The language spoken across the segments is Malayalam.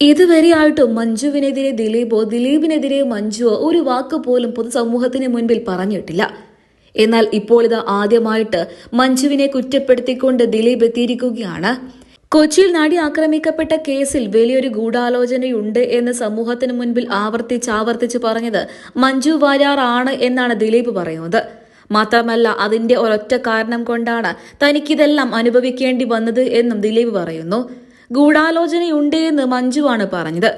ഇതുവരെയായിട്ടും മഞ്ജുവിനെതിരെ ദിലീപോ ദിലീപിനെതിരെ മഞ്ജുവോ ഒരു വാക്ക് പോലും പൊതുസമൂഹത്തിന് മുൻപിൽ പറഞ്ഞിട്ടില്ല. എന്നാൽ ഇപ്പോൾ ഇത് ആദ്യമായിട്ട് മഞ്ജുവിനെ കുറ്റപ്പെടുത്തിക്കൊണ്ട് ദിലീപ് എത്തിയിരിക്കുകയാണ്. കൊച്ചിയിൽ നടി ആക്രമിക്കപ്പെട്ട കേസിൽ വലിയൊരു ഗൂഢാലോചനയുണ്ട് എന്ന് സമൂഹത്തിന് മുൻപിൽ ആവർത്തിച്ച് ആവർത്തിച്ച് പറഞ്ഞത് മഞ്ജു വാര്യാർ ആണ് എന്നാണ് ദിലീപ് പറയുന്നത്. മാത്രമല്ല അതിന്റെ ഒരൊറ്റ കാരണം കൊണ്ടാണ് തനിക്കിതെല്ലാം അനുഭവിക്കേണ്ടി വന്നത് എന്നും ദിലീപ് പറയുന്നു. ഗൂഢാലോചനയുണ്ട് എന്ന് മഞ്ജുവാണ് പറഞ്ഞത്.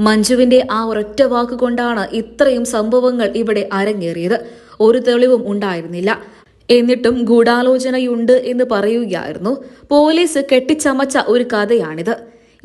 മഞ്ജുവിന്റെ ആ ഒരൊറ്റ വാക്കുകൊണ്ടാണ് ഇത്രയും സംഭവങ്ങൾ ഇവിടെ അരങ്ങേറിയത്. ഒരു തെളിവും ഉണ്ടായിരുന്നില്ല. എന്നിട്ടും ഗൂഢാലോചനയുണ്ട് എന്ന് പറയുകയായിരുന്നു. പോലീസ് കെട്ടിച്ചമച്ച ഒരു കഥയാണിത്.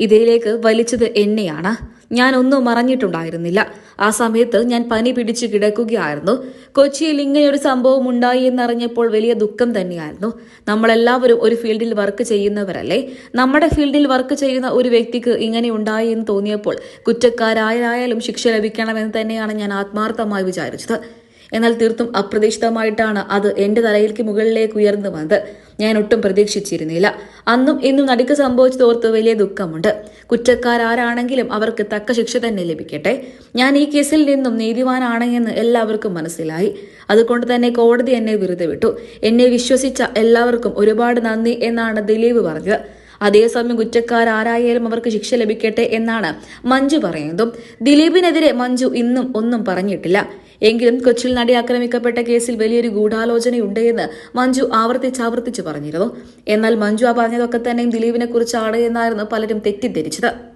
ഇതിലേക്ക് വലിച്ചത് എന്നെയാണ്. ഞാൻ ഒന്നും മറഞ്ഞിട്ടുണ്ടായിരുന്നില്ല. ആ സമയത്ത് ഞാൻ പനി പിടിച്ചു കിടക്കുകയായിരുന്നു. കൊച്ചിയിൽ ഇങ്ങനെയൊരു സംഭവം ഉണ്ടായി എന്നറിഞ്ഞപ്പോൾ വലിയ ദുഃഖം തന്നെയായിരുന്നു. നമ്മളെല്ലാവരും ഒരു ഫീൽഡിൽ വർക്ക് ചെയ്യുന്നവരല്ലേ? നമ്മുടെ ഫീൽഡിൽ വർക്ക് ചെയ്യുന്ന ഒരു വ്യക്തിക്ക് ഇങ്ങനെ ഉണ്ടായി എന്ന് തോന്നിയപ്പോൾ കുറ്റക്കാരായാലും ശിക്ഷ ലഭിക്കണമെന്ന് തന്നെയാണ് ഞാൻ ആത്മാർത്ഥമായി വിചാരിച്ചത്. എന്നാൽ തീർത്തും അപ്രതീക്ഷിതമായിട്ടാണ് അത് എന്റെ തലയിലേക്ക് മുകളിലേക്ക് ഉയർന്നു വന്നത് ഞാൻ ഒട്ടും പ്രതീക്ഷിച്ചിരുന്നില്ല. അന്നും ഇന്നും നടിക്ക് സംഭവിച്ചതോർത്ത് വലിയ ദുഃഖമുണ്ട്. കുറ്റക്കാരാരാണെങ്കിലും അവർക്ക് തക്ക ശിക്ഷ തന്നെ ലഭിക്കട്ടെ. ഞാൻ ഈ കേസിൽ നിന്നും നീതിവാനാണെന്ന് എല്ലാവർക്കും മനസ്സിലായി. അതുകൊണ്ട് തന്നെ കോടതി എന്നെ വെറുതെ വിട്ടു എന്നെ വിശ്വസിച്ച എല്ലാവർക്കും ഒരുപാട് നന്ദി എന്നാണ് ദിലീപ് പറഞ്ഞത്. അതേസമയം കുറ്റക്കാരാരായാലും അവർക്ക് ശിക്ഷ ലഭിക്കട്ടെ എന്നാണ് മഞ്ജു പറയുന്നതും. ദിലീപിനെതിരെ മഞ്ജു ഇന്നും ഒന്നും പറഞ്ഞിട്ടില്ല. എങ്കിലും കൊച്ചിയിൽ നടി ആക്രമിക്കപ്പെട്ട കേസിൽ വലിയൊരു ഗൂഢാലോചനയുണ്ട് എന്ന് മഞ്ജു ആവർത്തിച്ചാവർത്തിച്ചു പറഞ്ഞിരുന്നു. എന്നാൽ മഞ്ജു ആ പറഞ്ഞതൊക്കെ തന്നെയും ദിലീപിനെ കുറിച്ചാണ് എന്നായിരുന്നു പലരും തെറ്റിദ്ധരിച്ചത്.